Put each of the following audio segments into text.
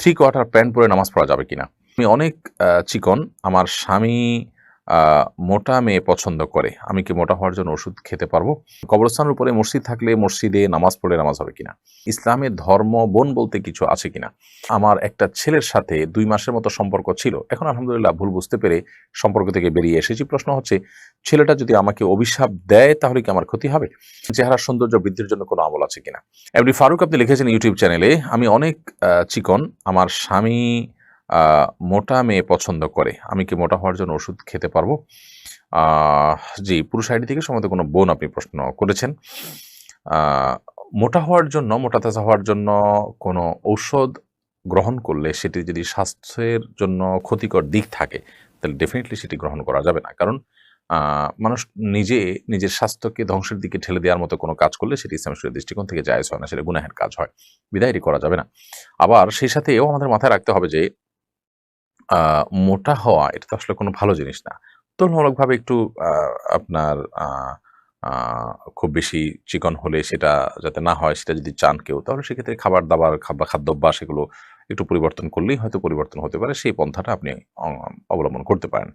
Three quarter pant পরে নামাজ পড়া যাবে কিনা। আমি অনেক চিকন। আমার স্বামী মোটা মেয়ে পছন্দ করে। আমি কি মোটা হওয়ার জন্য ওষুধ খেতে পারব? কবরস্থানের উপরে মসজিদ থাকলে মসজিদে নামাজ পড়ে নামাজ হবে কিনা? ইসলামের ধর্ম, বোন বলতে কিছু আছে কিনা? আমার একটা ছেলের সাথে দুই মাসের মতো সম্পর্ক ছিল। এখন আলহামদুলিল্লাহ ভুল বুঝতে পেরে সম্পর্ক থেকে বেরিয়ে এসেছি। প্রশ্ন হচ্ছে, ছেলেটা যদি আমাকে অভিশাপ দেয়, তাহলে কি আমার ক্ষতি হবে? চেহারা সৌন্দর্য বৃদ্ধির জন্য কোনো আমল আছে কিনা? এমনি ফারুক আপনি লিখেছেন ইউটিউব চ্যানেলে, আমি অনেক চিকন। আমার স্বামী মোটা মেয়ে পছন্দ করে। আমি কি মোটা হওয়ার জন্য ওষুধ খেতে পারব? জি, পুরুষ আইডি থেকে সম্ভবত কোনো বোন আপনি প্রশ্ন করেছেন। মোটা হওয়ার জন্য, মোটা তাজা হওয়ার জন্য কোনো ঔষধ গ্রহণ করলে সেটি যদি স্বাস্থ্যের জন্য ক্ষতিকর দিক থাকে, তাহলে ডেফিনেটলি সেটি গ্রহণ করা যাবে না। কারণ মানুষ নিজে, নিজের স্বাস্থ্যকে ধ্বংসের দিকে ঠেলে দেওয়ার মতো কোনো কাজ করলে সেটি ইসলাম শরীয়তের দৃষ্টিকোণ থেকে জায়েজ হয় না, সেটা গুনাহের কাজ হয়। বিদায় এটি করা যাবে না। আবার সেই সাথে এও আমাদের মাথায় রাখতে হবে যে মোটা হওয়া এটা তো আসলে কোনো ভালো জিনিস না। তুলনামূলকভাবে একটু আপনার খুব বেশি চিকন হলে সেটা যাতে না হয়, সেটা যদি চান কেউ, তাহলে সেক্ষেত্রে খাবার দাবার, খাবার খাদ্যাভ্যাস এগুলো একটু পরিবর্তন করলেই হয়তো পরিবর্তন হতে পারে, সেই পন্থাটা আপনি অবলম্বন করতে পারেন।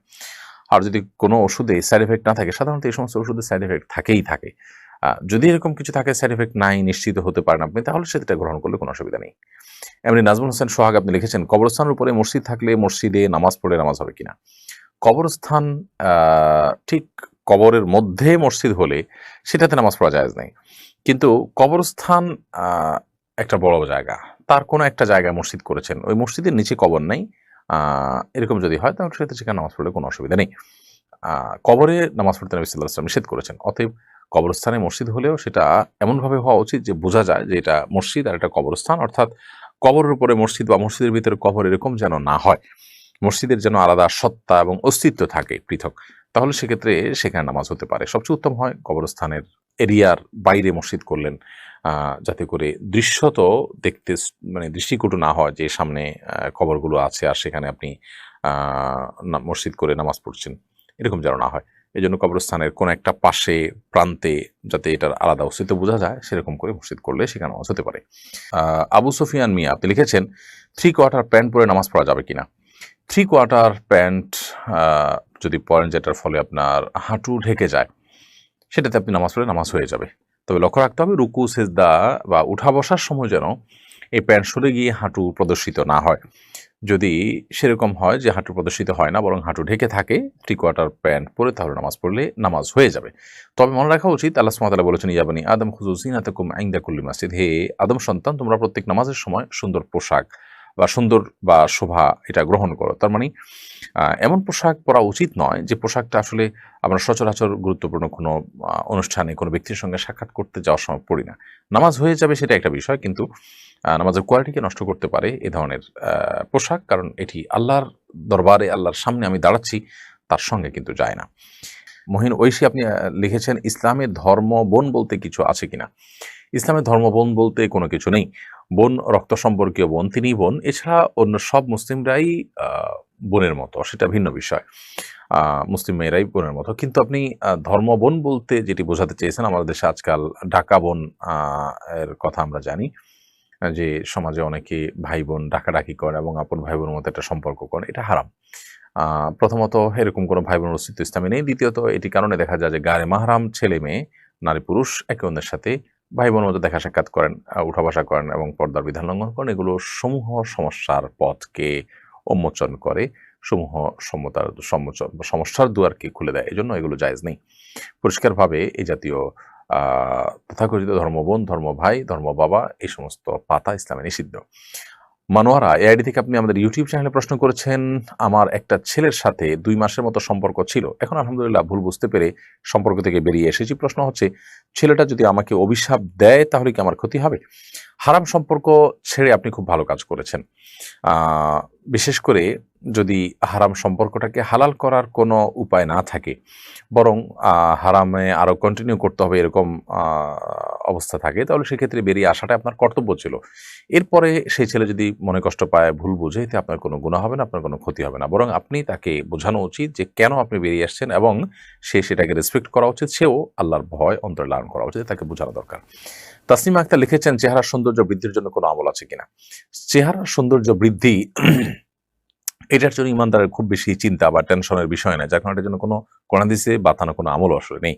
আর যদি কোনো ওষুধে সাইড এফেক্ট না থাকে, সাধারণত এই সমস্ত ওষুধে সাইড এফেক্ট থাকেই থাকে। যদি এরকম কিছু থাকে সাইড এফেক্ট নাই, নিশ্চিত হতে পারেন আপনি, তাহলে সেটা গ্রহণ করলে কোনো অসুবিধা নেই। এমনি নাজমুল হোসেন সোহাগ, আপনি লিখেছেন, কবরস্থানের উপরে মসজিদ থাকলে মসজিদে নামাজ পড়ে নামাজ হবে কিনা? কবরস্থান ঠিক কবরের মধ্যে মসজিদ হলে সেটাতে নামাজ পড়া যায় নাই। কিন্তু কবরস্থান একটা বড় জায়গা। তার কোনো একটা জায়গায় মসজিদ করেছেন। ওই মসজিদের নিচে কবর নেই। এরকম যদি হয়, তাহলে সেক্ষেত্রে সেখানে নামাজ পড়লে কোনো অসুবিধা নেই। কবরে নামাজ পড়তে নবী সাল্লাহ সাল্লাম নিষেধ করেছেন। অতএব কবরস্থানে মসজিদ হলেও সেটা এমনভাবে হওয়া উচিত যে বোঝা যায় যে এটা মসজিদ আর এটা কবরস্থান, অর্থাৎ কবরের উপরে মসজিদ বা মসজিদের ভিতরে কবর এরকম যেন না হয়। মসজিদের যেন আলাদা সত্তা এবং অস্তিত্ব থাকে পৃথক, তাহলে সেক্ষেত্রে সেখানে নামাজ হতে পারে। সবচেয়ে উত্তম হয় কবরস্থানের এরিয়ার বাইরে মসজিদ করলেন যাতে করে দৃশ্যত দেখতে মানে দৃষ্টিকটু না হয় যে সামনে কবরগুলো আছে আর সেখানে আপনি মসজিদ করে নামাজ পড়ছেন। এরকম যেন না হয়। এই জন্য কবরস্থানের কোনো একটা পাশে, প্রান্তে যাতে এটার আলাদা অস্তিত্ব বোঝা যায়, সেরকম করে মসজিদ করলে সেখানে নামাজ হতে পারে। আবু সুফিয়ান মিয়া, আপনি লিখেছেন, থ্রি কোয়ার্টার প্যান্ট পরে নামাজ পড়া যাবে কিনা? থ্রি কোয়ার্টার প্যান্ট যদি পরেন যেটার ফলে আপনার হাঁটু ঢেকে যায় সেটাতে আপনি নামাজ পড়লে নামাজ হয়ে যাবে। তবে লক্ষ্য রাখতে হবে, রুকু, সেজদা বা উঠা বসার সময় যেন এই প্যান্ট সরে গিয়ে হাঁটু প্রদর্শিত না হয়। যদি সেরকম হয় যে হাঁটু প্রদর্শিত হয় না, বরং হাঁটু ঢেকে থাকে থ্রি কোয়ার্টার প্যান্ট পরে তাহলে নামাজ পড়লে নামাজ হয়ে যাবে। তবে মনে রাখা উচিত, আল্লাহ সুমাতালা বলেছেন ইয়াবানি আদম খুজুসিন আতকুম আইন্দা কুল্লি মাসজিদ, হে আদম সন্তান, তোমরা প্রত্যেক নামাজের সময় সুন্দর পোশাক বা সুন্দর বা শোভা এটা গ্রহণ করো। তার মানে এমন পোশাক পরা উচিত নয় যে পোশাকটা আসলে আমরা সচরাচর গুরুত্বপূর্ণ কোনো অনুষ্ঠানে কোনো ব্যক্তির সঙ্গে সাক্ষাৎ করতে যাওয়ার সময় পড়ি না। নামাজ হয়ে যাবে সেটা একটা বিষয় কিন্তু নামাজের কোয়ালিটিকে নষ্ট করতে পারে এ ধরনের পোশাক কারণ এটি আল্লাহর দরবারে, আল্লাহর সামনে আমি দাঁড়াচ্ছি, তার সঙ্গে কিন্তু যায় না। মহিন ঐশী আপনি লিখেছেন ইসলামের ধর্ম বোন বলতে কিছু আছে কিনা? ইসলামের ধর্ম বোন বলতে কোনো কিছু নেই। বোন রক্ত সম্পর্কীয় বোন তিনি বোন। এছাড়া অন্য সব মুসলিমরাই বোনের মতো, সেটা ভিন্ন বিষয়। মুসলিম মেয়েরাই বোনের মতো। কিন্তু আপনি ধর্ম বোন বলতে যেটি বোঝাতে চেয়েছেন, আমাদের দেশে আজকাল ঢাকা বোন এর কথা আমরা জানি, যে সমাজে অনেকে ভাই বোন ডাকাডাকি করে এবং আপন ভাই বোনের মতো একটা সম্পর্ক করে, এটা হারাম। প্রথমত এরকম কোনো ভাই বোনের অস্তিত্ব ইসলামে নেই। দ্বিতীয়ত, এটি কারণে দেখা যায় যে গায়ে মাহারাম ছেলে মেয়ে, নারী পুরুষ, একে অন্যের সাথে ভাই বোনের মতো দেখা সাক্ষাৎ করেন উঠা বসা করেন এবং পর্দার বিধান লঙ্ঘন করেন, এগুলো সমূহ সমস্যার পথকে উন্মোচন করে, সমূহ সমতার সমস্যার দুয়ারকে খুলে দেয়। এজন্য এগুলো জায়জ নেই। পরিষ্কারভাবে এই জাতীয় তথাকথিত ধর্মবোন ধর্ম ভাই ধর্ম বাবা এই সমস্ত পাতা ইসলামে নিষিদ্ধ। মানোয়ারা এআইডি থেকে আপনি আমাদের ইউটিউব চ্যানেলে প্রশ্ন করেছেন, আমার একটা ছেলের সাথে দুই মাসের মতো সম্পর্ক ছিল। এখন আলহামদুলিল্লাহ ভুল বুঝতে পেরে সম্পর্ক থেকে বেরিয়ে এসেছি। প্রশ্ন হচ্ছে, ছেলেটা যদি আমাকে অভিশাপ দেয়, তাহলে কি আমার ক্ষতি হবে? হারাম সম্পর্ক ছেড়ে আপনি খুব ভালো কাজ করেছেন। বিশেষ করে যদি হারাম সম্পর্কটাকে হালাল করার কোনো উপায় না থাকে, বরং হারামে আরও কন্টিনিউ করতে হবে এরকম অবস্থা থাকে, তাহলে সেক্ষেত্রে বেরিয়ে আসাটা আপনার কর্তব্য ছিল। এরপরে সেই ছেলে যদি মনে কষ্ট পায়, ভুল বুঝে, এতে আপনার কোনো গুণা হবে না, আপনার কোনো ক্ষতি হবে না। বরং আপনি তাকে বোঝানো উচিত যে কেন আপনি বেরিয়ে আসছেন এবং সে সেটাকে রেসপেক্ট করা উচিত, সেও আল্লাহর ভয় অন্তরে লালন করা উচিত তাকে বোঝানো দরকার। তাসনিমা আক্তার লিখেছেন, চেহারার সৌন্দর্য বৃদ্ধির জন্য কোনো আমল আছে কিনা? চেহারার সৌন্দর্য বৃদ্ধি এটার জন্য ইমানদারের খুব বেশি চিন্তা বা টেনশনের বিষয় না, যার কারণে এটার জন্য কোনো কোরআন বাতানো কোনো আমল আসলে নেই।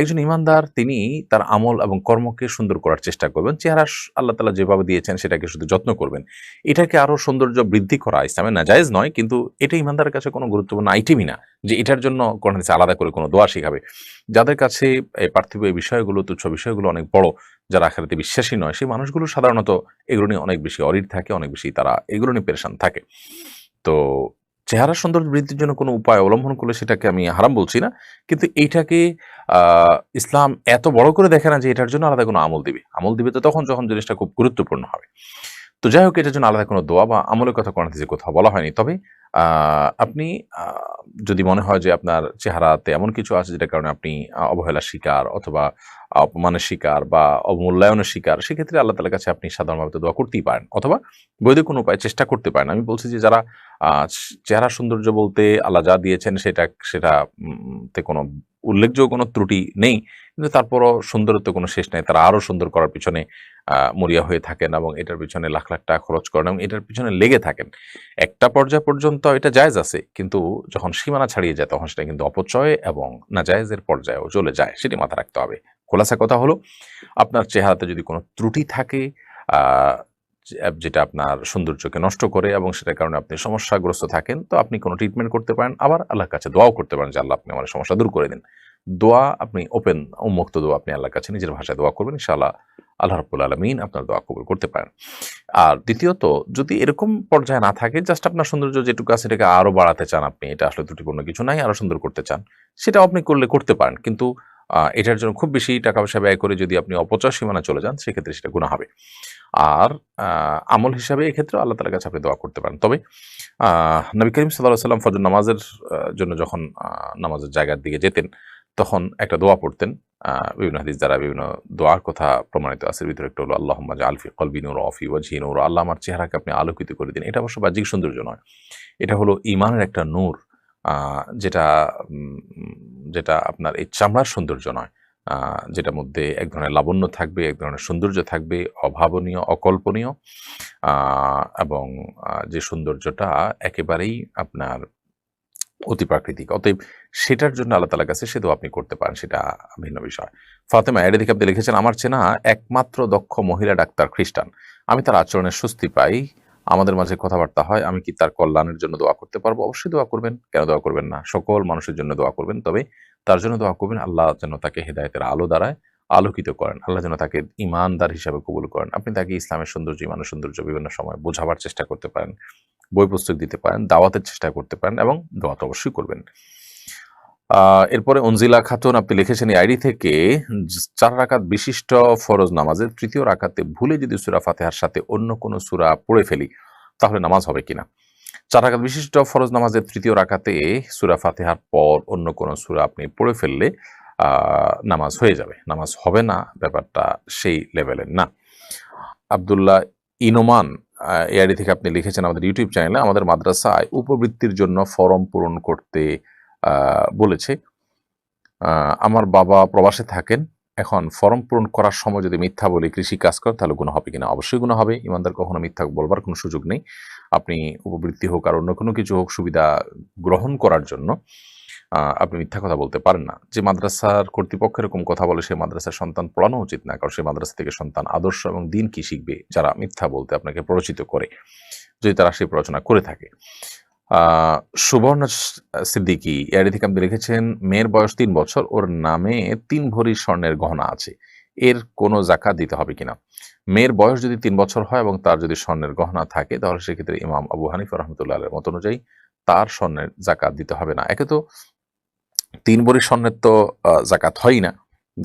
একজন ইমানদার তিনি তার আমল এবং কর্মকে সুন্দর করার চেষ্টা করবেন, চেহারা আল্লাহ তালা যেভাবে দিয়েছেন সেটাকে শুধু যত্ন করবেন। এটাকে আরও সৌন্দর্য বৃদ্ধি করা ইসলামে নাজায়েজ নয়, কিন্তু এটা ইমানদারের কাছে কোনো গুরুত্বপূর্ণ আইটেমই না, যে এটার জন্য কোরআন হাদিসে আলাদা করে কোনো দোয়া শিখাবে। যাদের কাছে এই পার্থিব এই বিষয়গুলো, তুচ্ছ বিষয়গুলো অনেক বড়, যারা আখেরাতে বিশ্বাসী নয়, সেই মানুষগুলো সাধারণত এগুলো নিয়ে অনেক বেশি অরিড থাকে, অনেক বেশি তারা এগুলো নিয়ে পেরেশান থাকে। তো চেহারা সৌন্দর্য বৃদ্ধির জন্য কোনো উপায় অবলম্বন করলে সেটাকে আমি হারাম বলছি না। কিন্তু এইটাকে ইসলাম এত বড় করে দেখে না যে এটার জন্য আলাদা কোনো আমল দিবে। আমল দিবে তো তখন যখন জিনিসটা খুব গুরুত্বপূর্ণ হবে। তো যাই হোক, এটার জন্য আলাদা কোনো দোয়া বা আমলের কথা কোনো কোথাও বলা হয়নি। তবে আপনি যদি মনে হয় যে আপনার চেহারাতে এমন কিছু আছে যেটার কারণে আপনি অবহেলার শিকার অথবা অপমানের শিকার বা অবমূল্যায়নের শিকার, সেক্ষেত্রে আল্লাহ তালার কাছে আপনি সাধারণভাবে দোয়া করতেই পারেন অথবা বৈধ কোনো উপায় চেষ্টা করতে পারেন। আমি বলছি যে যারা চেহারা সৌন্দর্য বলতে আল্লাহ যা দিয়েছেন সেটা সেটাতে কোনো উল্লেখযোগ্য কোনো ত্রুটি নেই, কিন্তু তারপরও সুন্দরত্ব কোনো শেষ নেই। তারা আরও সুন্দর করার পিছনে মরিয়া হয়ে থাকেন এবং এটার পিছনে লাখ লাখ টাকা খরচ করেন এবং এটার পিছনে লেগে থাকেন। একটা পর্যায় পর্যন্ত এটা জায়জ আছে, কিন্তু যখন সীমানা ছাড়িয়ে যায় তখন সেটা কিন্তু অপচয় এবং না জায়েজের পর্যায়েও চলে যায়, সেটি মাথা রাখতে হবে। খোলাসা কথা হলো, আপনার চেহারাতে যদি কোনো ত্রুটি থাকে যেটা আপনার সৌন্দর্যকে নষ্ট করে এবং সেটার কারণে আপনি সমস্যাগ্রস্ত থাকেন, তো আপনি কোনো ট্রিটমেন্ট করতে পারেন। আবার আল্লাহর কাছে দোয়াও করতে পারেন যে, আল্লাহ, আপনি আমার সমস্যা দূর করে দিন। দোয়া আপনি ওপেন উন্মুক্ত দোয়া আপনি আল্লাহর কাছে নিজের ভাষায় দোয়া করবেন। ইনশাআল্লাহ আল্লাহ রব্বুল আলমিন আপনার দোয়া কবুল করতে পারেন। আর দ্বিতীয়ত, যদি এরকম পর্যায়ে না থাকে জাস্ট আপনার সৌন্দর্য যেটুকু আছে সেটাকে আরও বাড়াতে চান আপনি, এটা আসলে ত্রুটিপূর্ণ কিছু নাই আরও সুন্দর করতে চান সেটা আপনি করলে, করতে পারেন। কিন্তু এটার জন্য খুব বেশি টাকা পয়সা ব্যয় করে যদি আপনি অপচয় সীমানা চলে যান, সেক্ষেত্রে সেটা গুণা হবে। আর আমল হিসাবে এক্ষেত্রে আল্লাহ তালার কাছে আপনি দোয়া করতে পারেন। তবে নবী করিম সাল্লাহ সাল্লাম ফজর নামাজের জন্য যখন নামাজের জায়গার দিকে যেতেন, তখন একটা দোয়া পড়তেন। বিভিন্ন হাদিস দ্বারা বিভিন্ন দোয়ার কথা প্রমাণিত আছে। ভিতরে একটা হলো আল্লাহ মাজা আলফি কলবি অফি ওয়াজি নূর। আল্লাহ আমার চেহারাকে আপনি আলোকিত করে দিন। এটা অবশ্য বাহ্যিক সৌন্দর্য নয়। এটা হলো ইমানের একটা নূর। যেটা যেটা আপনার এই চামড়ার সৌন্দর্য নয়। যেটার মধ্যে এক ধরনের লাবণ্য থাকবে, এক ধরনের সৌন্দর্য থাকবে, অভাবনীয়, অকল্পনীয়। এবং যে সৌন্দর্যটা একেবারেই আপনার অতি প্রাকৃতিক অতএব সেটার জন্য আল্লাহ তালার কাছে সে তো আপনি করতে পারেন, সেটা ভিন্ন বিষয়। ফাতেমা, এর দিকে আপনি লিখেছেন, আমার চেনা একমাত্র দক্ষ মহিলা ডাক্তার খ্রিস্টান। আমি তার আচরণের স্বস্তি পাই আমাদের মাঝে কথাবার্তা হয়, আমি কি তার কল্যাণের জন্য দোয়া করতে পারব? অবশ্যই দোয়া করবেন। কেন দোয়া করবেন না? সকল মানুষের জন্য দোয়া করবেন। তবে তার জন্য দোয়া করবেন, আল্লাহ যেন তাকে হেদায়তের আলো দ্বারায় আলোকিত করেন। আল্লাহ যেন তাকে ইমানদার হিসাবে কবুল করেন। আপনি তাকে ইসলামের সৌন্দর্য, ইমানের সৌন্দর্য বিভিন্ন সময় বোঝাবার চেষ্টা করতে পারেন, বই পুস্তক দিতে পারেন, দাওয়াতের চেষ্টা করতে পারেন এবং দোয়া তো অবশ্যই করবেন। এরপরে অঞ্জিলা খাতুন, আপনি লিখেছেন আইডি থেকে চার রাকাত বিশিষ্ট ফরজ নামাজের তৃতীয় রাকাতে ভুলে যদি সুরা ফাতেহার সাথে অন্য কোনো সুরা পড়ে ফেলি, তাহলে নামাজ হবে কিনা? চার রাকাত বিশিষ্ট ফরজ নামাজের তৃতীয় রাকাতে সুরা ফাতেহার পর অন্য কোনো সুরা আপনি পড়ে ফেললে নামাজ হয়ে যাবে। নামাজ হবে না, ব্যাপারটা সেই লেভেলের না। আবদুল্লাহ ইনোমান এই থেকে আপনি লিখেছেন আমাদের ইউটিউব চ্যানেলে, আমাদের মাদ্রাসায় উপবৃত্তির জন্য ফর্ম পূরণ করতে বলেছে। আমার বাবা প্রবাসে থাকেন। এখন ফর্ম পূরণ করার সময় যদি মিথ্যা বলি, কৃষি কাজ করে তাহলে গুণ হবে কিনা? অবশ্যই গুণ হবে। ইমানদার কখনো মিথ্যা বলবার কোনো সুযোগ নেই। আপনি উপবৃত্তি হোক আর অন্য কোনো কিছু হোক, সুবিধা গ্রহণ করার জন্য আপনি মিথ্যা কথা বলতে পারেন না। যে মাদ্রাসার কর্তৃপক্ষ এরকম কথা বলে সেই মাদ্রাসার সন্তান পড়ানো উচিত না। কারণ সেই মাদ্রাসা থেকে সন্তান আদর্শ এবং দিন কি শিখবে, যারা মিথ্যা বলতে আপনাকে প্ররোচিত করে। যদি তারা সেই প্ররোচনা করে থাকে। সুবর্ণ সিদ্দিকী এয়ারি থেকে আপনি লিখেছেন মেয়ের বয়স তিন বছর, ওর নামে তিন ভরি স্বর্ণের গহনা আছে। এর কোনো জাকাত দিতে হবে কিনা? মেয়ের বয়স যদি তিন বছর হয় এবং তার যদি স্বর্ণের গহনা থাকে, তাহলে সেক্ষেত্রে ইমাম আবু হানিফ রহমতুল্লাহ মত অনুযায়ী তার স্বর্ণের জাকাত দিতে হবে না। একে তো তিন ভরি স্বর্ণের তো জাকাত হয় না।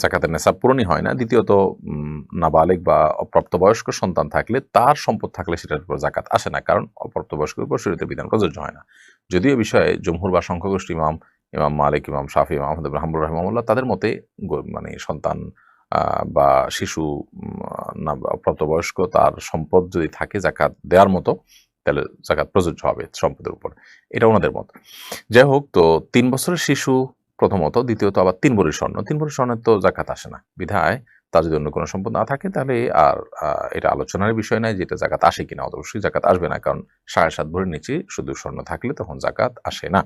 জাকাতের নেশাব পূরণই হয় না। দ্বিতীয়ত উম, নাবালেগ বা অপ্রাপ্তবয়স্ক সন্তান থাকলে তার সম্পদ থাকলে সেটার উপর জাকাত আসে না কারণ অপ্রাপ্তবয়স্কের উপর শরীরের বিধান প্রযোজ্য হয় না। যদিও বিষয়ে জমহুর বা সংখ্যাগোষ্ঠী ইমাম ইমাম মালিক ইমাম শাফি ইমাম আহমদ রাহমুর রহমাল্লাহ তাদের মতে মানে সন্তান বা শিশু না প্রাপ্তবয়স্ক তার সম্পদ যদি থাকে জাকাত দেওয়ার মতো তাহলে জাকাত প্রযোজ্য হবে সম্পদের উপর। এটা ওনাদের মত। যাই হোক তো তিন বছরের শিশু প্রথমত, দ্বিতীয়ত আবার তিন ভরি স্বর্ণ। তিন ভরি স্বর্ণের তো জাকাত আসে না। বিধায় তার যদি অন্য কোনো সম্পদ না থাকে, তাহলে আর এটা আলোচনার বিষয় নয় যেটা জাকাত আসে কিনা। অবশ্যই জাকাত আসবে না, কারণ সাড়ে সাত ভরির নিচে শুধু স্বর্ণ থাকলে তখন জাকাত আসে না।